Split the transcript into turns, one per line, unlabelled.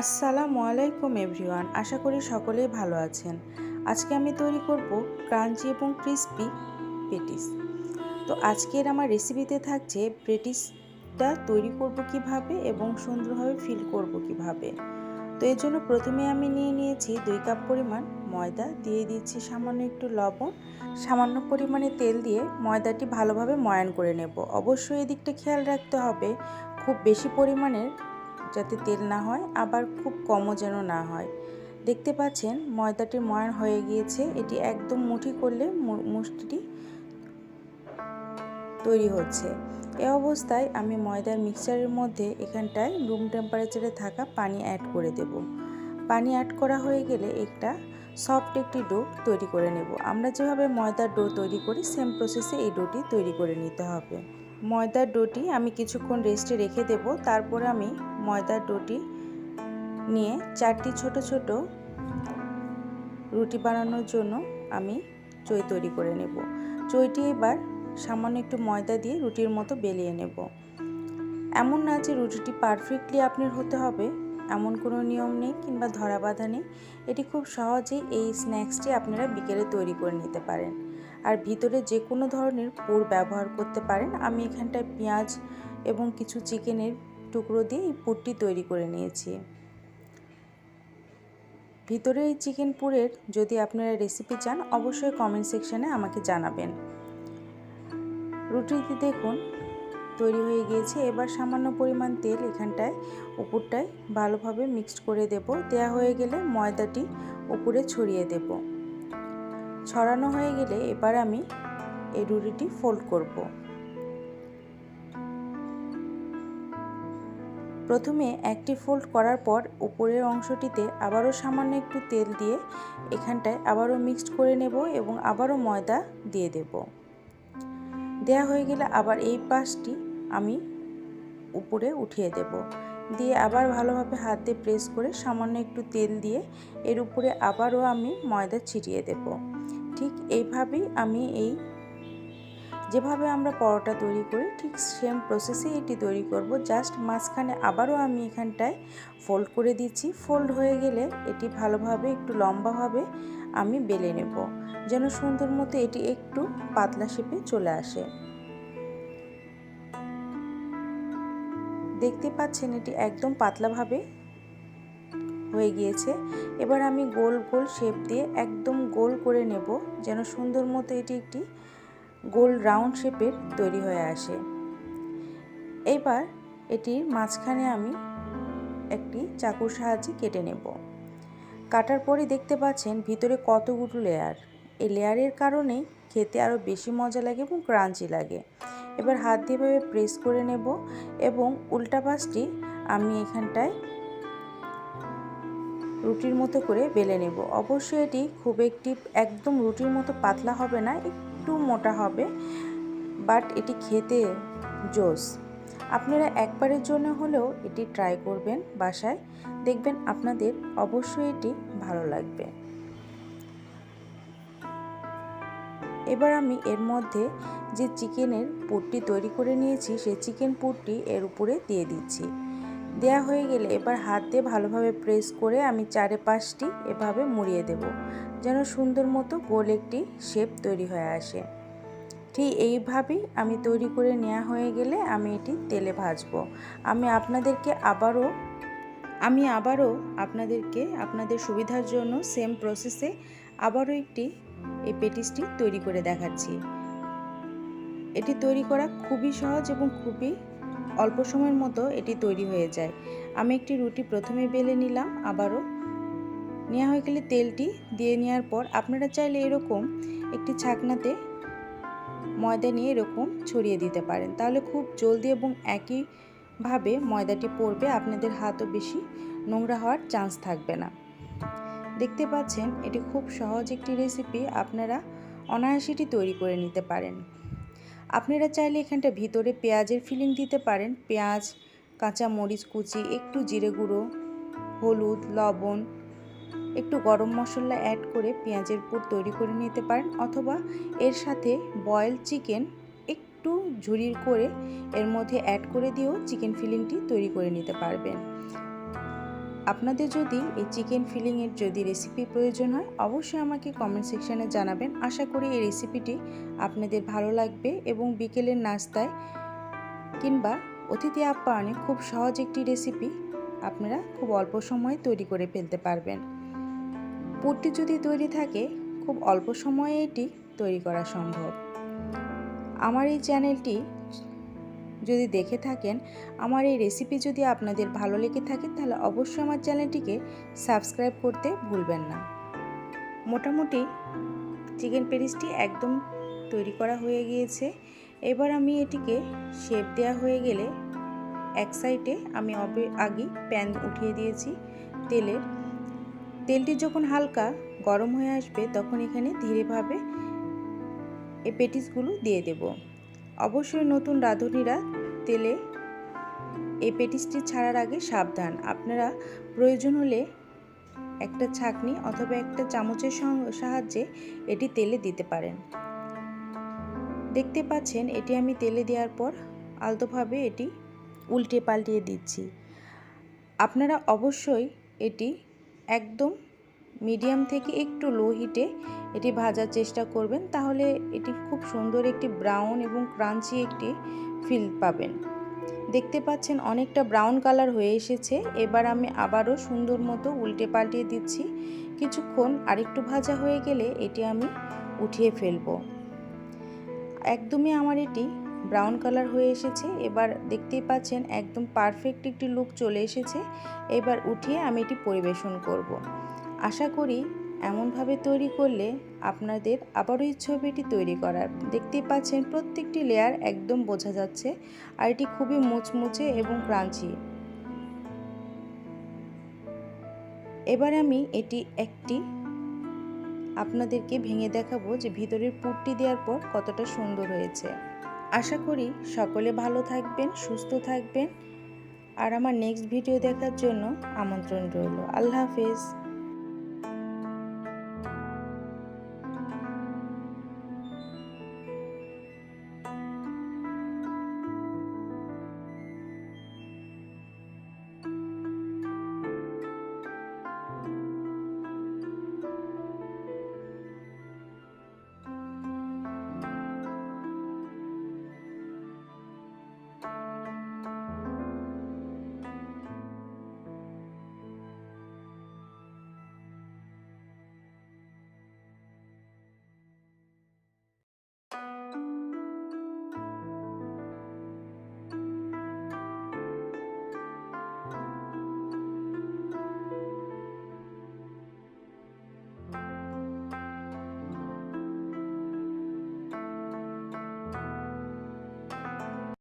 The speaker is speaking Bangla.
আসসালামু আলাইকুম, এভরিওয়ান। আশা করি সকলেই ভালো আছেন। আজকে আমি তৈরি করব ক্রাঞ্চি এবং ক্রিসপি পেটিস। তো আজকের আমার রেসিপিতে থাকছে পেটিসটা তৈরি করব কীভাবে এবং সুন্দরভাবে ফিল করব কীভাবে। তো এর জন্য প্রথমে আমি নিয়ে নিয়েছি দুই কাপ পরিমাণ ময়দা, দিয়ে দিচ্ছি সামান্য একটু লবণ। সামান্য পরিমাণে তেল দিয়ে ময়দাটি ভালোভাবে ময়ান করে নেব। অবশ্যই এদিকটা খেয়াল রাখতে হবে, খুব বেশি পরিমাণের যাতে তেল না হয়, আবার খুব কমও যেন না হয়। দেখতে পাচ্ছেন, ময়দাটি ময়ান হয়ে গিয়েছে। এটি একদম মুঠি করলে মুষ্টিটি তৈরি হচ্ছে। এ অবস্থায় আমি ময়দার মিক্সচারের মধ্যে এখানটায় রুম টেম্পারেচারে থাকা পানি অ্যাড করে দেব। পানি অ্যাড করা হয়ে গেলে একটা সফট একটি ডো তৈরি করে নেব। আমরা যেভাবে ময়দার ডো তৈরি করি, সেম প্রসেসে এই ডোটি তৈরি করে নিতে হবে। ময়দার ডোটি আমি কিছুক্ষণ রেস্টে রেখে দেব। তারপরে আমি ময়দার ডোটি নিয়ে চারটি ছোট ছোট রুটি বানানোর জন্য আমি চই তৈরি করে নেব। চইটি এবার সামান্য একটু ময়দা দিয়ে রুটির মতো বেলিয়ে নেব। এমন না যে রুটিটি পারফেক্টলি আপনার হতে হবে, এমন কোনো নিয়ম নেই কিংবা ধরা বাঁধা নেই। এটি খুব সহজেই এই স্ন্যাক্সটি আপনারা বিকেলে তৈরি করে নিতে পারেন। আর ভিতরে যে কোনো ধরনের পুর ব্যবহার করতে পারেন। আমি এখানটায় পেঁয়াজ এবং কিছু চিকেনের টুকরো দিয়ে এই পুরটি তৈরি করে নিয়েছি। ভিতরে এই চিকেন পুরের যদি আপনারা রেসিপি চান, অবশ্যই কমেন্ট সেকশানে আমাকে জানাবেন। রুটিটি দেখুন, তৈরি হয়ে গিয়েছে। এবার সামান্য পরিমাণ তেল এখানটায়, উপরটায় ভালোভাবে মিক্সড করে দেব। দেয়া হয়ে গেলে ময়দাটি উপরে ছড়িয়ে দেব। ছড়ানো হয়ে গেলে এবার আমি এই রুটিটি ফোল্ড করব। প্রথমে একটি ফোল্ড করার পর উপরের অংশটিতে আবারও সামান্য একটু তেল দিয়ে এখানটায় আবারও মিক্সড করে নেব এবং আবারও ময়দা দিয়ে দেব। দেয়া হয়ে গেলে আবার এই পাশটি আমি উপরে উঠিয়ে দেব। দিয়ে আবার ভালোভাবে হাত প্রেস করে সামান্য একটু তেল দিয়ে এর উপরে আবারও আমি ময়দা ছিটিয়ে দেব। ঠিক এইভাবেই আমি এই যেভাবে আমরা পরোটা তৈরি করি, ঠিক সেম প্রসেসে এটি তৈরি করব। জাস্ট মাঝখানে আবারও আমি এখানটায় ফোল্ড করে দিচ্ছি। ফোল্ড হয়ে গেলে এটি ভালোভাবে একটু লম্বাভাবে আমি বেলে নেব, যেন সুন্দর মতো এটি একটু পাতলা শেপে চলে আসে। দেখতে পাচ্ছেন এটি একদম পাতলাভাবে হয়ে গিয়েছে। এবার আমি গোল গোল শেপ দিয়ে একদম গোল করে নেব যেন সুন্দর মতো এটি একটি গোল রাউন্ড শেপের তৈরি হয়ে আসে। এবার এটির মাঝখানে আমি একটি চাকুর সাহায্যে কেটে নেব। কাটার পরে দেখতে পাচ্ছেন ভিতরে কতগুলো লেয়ার এই লেয়ারের কারণেই খেতে আরও বেশি মজা লাগে এবং ক্রাঞ্চি লাগে। এবার হাত দিয়ে প্রেস করে নেব এবং উল্টা পাশটি আমি এখানটায় রুটির মতো করে বেলে নেব। অবশ্যই এটি খুব একটি একদম রুটির মতো পাতলা হবে না, একটু মোটা হবে বাট এটি খেতে জোস। আপনারা একবারের জন্য হলেও এটি ট্রাই করবেন বাসায়। দেখবেন আপনাদের অবশ্যই এটি ভালো লাগবে। এবার আমি এর মধ্যে যে চিকেনের পুরটি তৈরি করে নিয়েছি, সেই চিকেন পুরটি এর উপরে দিয়ে দিচ্ছি। দেয়া হয়ে গেলে এবার হাত দিয়ে ভালোভাবে প্রেস করে আমি চারে পাশটি এভাবে মুড়িয়ে দেব, যেন সুন্দর মতো গোল একটি শেপ তৈরি হয়ে আসে। ঠিক এইভাবেই আমি তৈরি করে নেওয়া হয়ে গেলে আমি এটি তেলে ভাজবো। আমি আপনাদেরকে আবারও, আমি আবারও আপনাদেরকে আপনাদের সুবিধার জন্য সেম প্রসেসে আবারও একটি এই পেটিসটি তৈরি করে দেখাচ্ছি। এটি তৈরি করা খুবই সহজ এবং খুবই অল্প সময়ের মতো এটি তৈরি হয়ে যায়। আমি একটি রুটি প্রথমে বেলে নিলাম, আবারও। নেওয়া হয়ে গেলে তেলটি দিয়ে নেওয়ার পর আপনারা চাইলে এরকম একটি ছাকনাতে ময়দা নিয়ে এরকম ছড়িয়ে দিতে পারেন। তাহলে খুব জলদি এবং একইভাবে ময়দাটি পড়বে, আপনাদের হাতও বেশি নোংরা হওয়ার চান্স থাকবে না। দেখতে পাচ্ছেন, এটি খুব সহজ একটি রেসিপি আপনারা অনায়াসেটি তৈরি করে নিতে পারেন। আপনারা চাইলে এখানটা ভিতরে পেঁয়াজের ফিলিং দিতে পারেন। পেঁয়াজ, কাঁচা মরিচ কুচি, একটু জিরে গুঁড়ো, হলুদ, লবণ, একটু গরম মশলা অ্যাড করে পেঁয়াজের পুর তৈরি করে নিতে পারেন। অথবা এর সাথে বয়েল চিকেন একটু ঝুরির করে এর মধ্যে অ্যাড করে দিয়েও চিকেন ফিলিংটি তৈরি করে নিতে পারবেন। আপনাদের যদি এই চিকেন ফিলিংয়ের যদি রেসিপি প্রয়োজন হয়, অবশ্যই আমাকে কমেন্ট সেকশানে জানাবেন। আশা করি এই রেসিপিটি আপনাদের ভালো লাগবে এবং বিকেলের নাস্তায় কিংবা অতিথি আপ্যায়নে খুব সহজ একটি রেসিপি আপনারা খুব অল্প সময়ে তৈরি করে ফেলতে পারবেন। পুরটি যদি তৈরি থাকে, খুব অল্প সময়ে এটি তৈরি করা সম্ভব। আমার এই চ্যানেলটি যদি দেখে থাকেন, আমার এই রেসিপি যদি আপনাদের ভালো লেগে থাকে, তাহলে অবশ্যই আমার চ্যানেলটিকে সাবস্ক্রাইব করতে ভুলবেন না। মোটামুটি চিকেন পেরিসটি একদম তৈরি করা হয়ে গিয়েছে। এবার আমি এটিকে শেপ দেওয়া হয়ে গেলে এক সাইডে আমি আগে প্যান উঠিয়ে দিয়েছি তেলের। তেলটি যখন হালকা গরম হয়ে আসবে, তখন এখানে ধীরেভাবে এই পেটিসগুলো দিয়ে দেব। অবশ্যই নতুন রাঁধুনিরা তেলে এই পেটিসটি ছাড়ার আগে সাবধান। আপনারা প্রয়োজন হলে একটা ছাকনি অথবা একটা চামচের সাহায্যে এটি তেলে দিতে পারেন। দেখতে পাচ্ছেন, এটি আমি তেলে দেওয়ার পর আলতোভাবে এটি উল্টে পাল্টিয়ে দিচ্ছি। আপনারা অবশ্যই এটি একদম মিডিয়াম থেকে একটু লো হিটে এটি ভাজার চেষ্টা করবেন, তাহলে এটি খুব সুন্দর একটি ব্রাউন এবং ক্রাঞ্চি একটি ফিল পাবেন। দেখতে পাচ্ছেন অনেকটা ব্রাউন কালার হয়ে এসেছে, এবার আমি আবারও সুন্দর মতো উল্টে পাল্টিয়ে দিচ্ছি। কিছুক্ষণ আরেকটু ভাজা হয়ে গেলে এটি আমি উঠিয়ে ফেলব। একদমই আমার এটি ব্রাউন কালার হয়ে এসেছে, এবার দেখতেই পাচ্ছেন একদম পারফেক্ট একটি লুক চলে এসেছে। এবার উঠিয়ে আমি এটি পরিবেশন করব। আশা করি এমনভাবে তৈরি করলে আপনাদের আবারও হবে এটি তৈরি করার। দেখতেই পাচ্ছেন প্রত্যেকটি লেয়ার একদম বোঝা যাচ্ছে আর এটি খুবই মুচমুচে এবং ক্রাঞ্চি এবার আমি এটি একটি আপনাদেরকে ভেঙে দেখাবো যে ভিতরের পুরটি দেওয়ার পর কতটা সুন্দর হয়েছে। আশা করি সকলে ভালো থাকবেন, সুস্থ থাকবেন। আর আমার নেক্সট ভিডিও দেখার জন্য আমন্ত্রণ রইল। আল্লাহ হাফেজ।